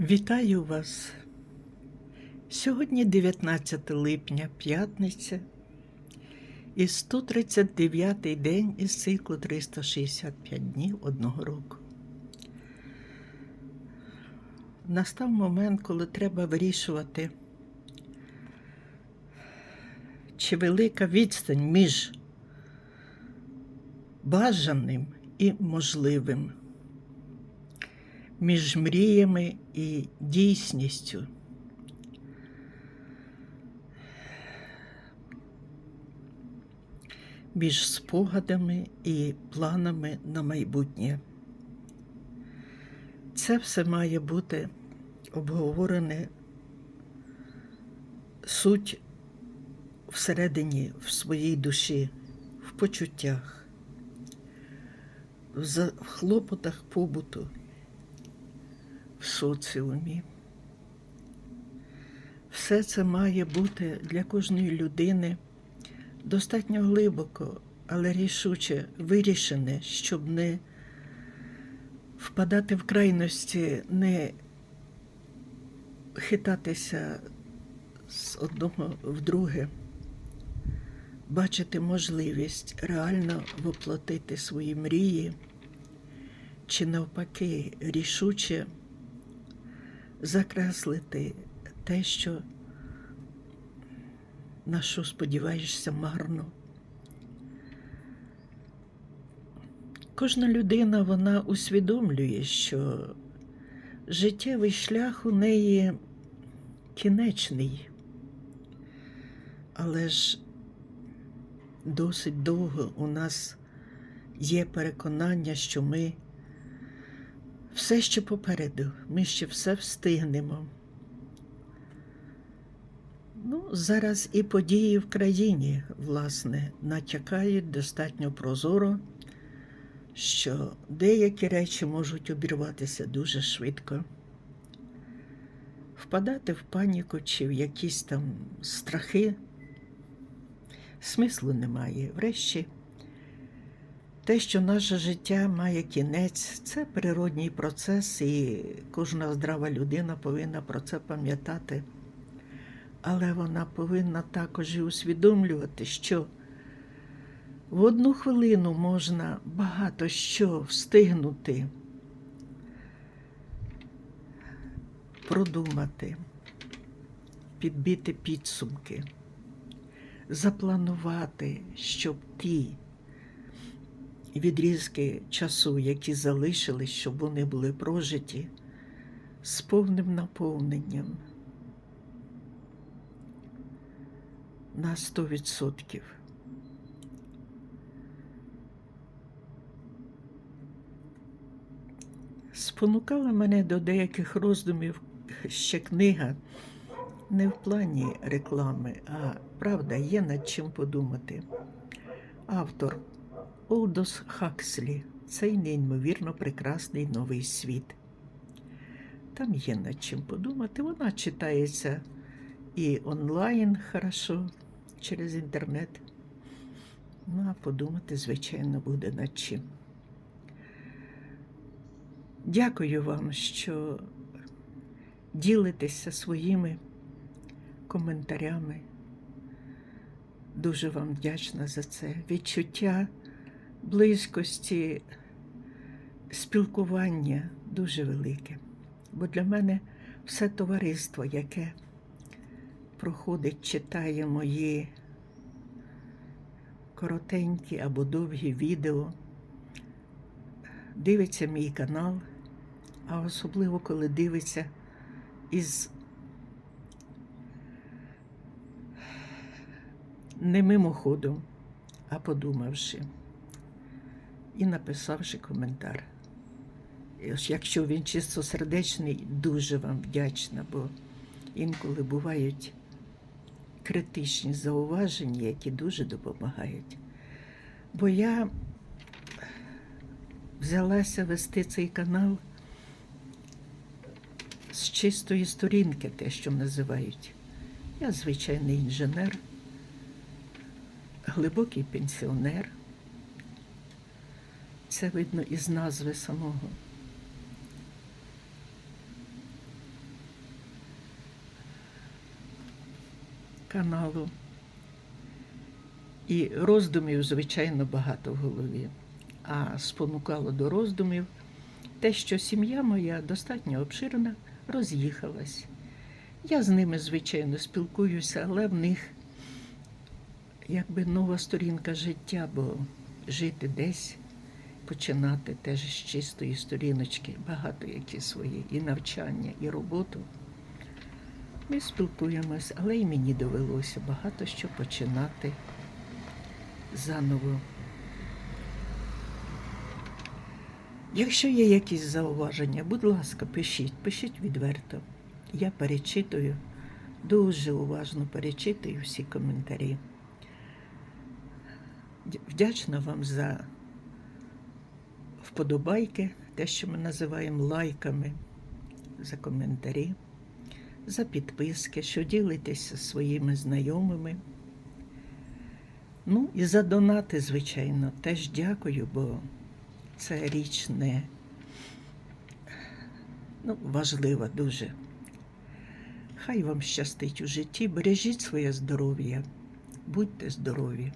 Вітаю вас. Сьогодні 19 липня, п'ятниця, і 139-й день із циклу 365 днів одного року. Настав момент, коли треба вирішувати, чи велика відстань між бажаним і можливим між мріями і дійсністю. Між спогадами і планами на майбутнє. Це все має бути обговорене суть всередині, в своїй душі, в почуттях, в хлопотах побуту соціумі. Все це має бути для кожної людини достатньо глибоко, але рішуче вирішене, щоб не впадати в крайності, не хитатися з одного в друге, бачити можливість реально воплотити свої мрії, чи навпаки рішуче закреслити те, що на що сподіваєшся марно. Кожна людина вона усвідомлює, що життєвий шлях у неї кінечний, але ж досить довго у нас є переконання, що ми все ще попереду, ми ще все встигнемо. Ну, зараз і події в країні, власне, натякають достатньо прозоро, що деякі речі можуть обірватися дуже швидко. Впадати в паніку чи в якісь там страхи смислу немає. Врешті. Те, що наше життя має кінець, це природній процес, і кожна здрава людина повинна про це пам'ятати. Але вона повинна також і усвідомлювати, що в одну хвилину можна багато що встигнути, продумати, підбити підсумки, запланувати, щоб ті відрізки часу, які залишились, щоб вони були прожиті з повним наповненням на 100%. Спонукала мене до деяких роздумів ще книга не в плані реклами, а правда, є над чим подумати. Автор Олдос Хакслі цей неймовірно прекрасний новий світ. Там є над чим подумати. Вона читається і онлайн хорошо через інтернет. Ну, а подумати, звичайно, буде над чим. Дякую вам, що ділитеся своїми коментарями. Дуже вам вдячна за це відчуття близькості, спілкування дуже велике. Бо для мене все товариство, яке проходить, читає мої коротенькі або довгі відео, дивиться мій канал, а особливо коли дивиться із не мимоходом, а подумавши і написавши коментар. Якщо він чистосердечний, дуже вам вдячна, бо інколи бувають критичні зауваження, які дуже допомагають. Бо я взялася вести цей канал з чистої сторінки, те, що називають. Я звичайний інженер, глибокий пенсіонер це видно із назви самого. Каналу. І роздумів, звичайно, багато в голові. А спонукало до роздумів те, що сім'я моя достатньо обширна, роз'їхалась. Я з ними, звичайно, спілкуюся, але в них якби нова сторінка життя, бо жити десь починати теж з чистої сторіночки, багато які свої, і навчання, і роботу. Ми спілкуємось, але й мені довелося багато що починати заново. Якщо є якісь зауваження, будь ласка, пишіть, пишіть відверто. Я перечитую, дуже уважно перечитую всі коментарі. Вдячна вам за вподобайки, те, що ми називаємо лайками, за коментарі, за підписки, що ділитеся зі своїми знайомими. Ну і за донати, звичайно, теж дякую, бо це річ не ну, важлива дуже. Хай вам щастить у житті, бережіть своє здоров'я, будьте здорові.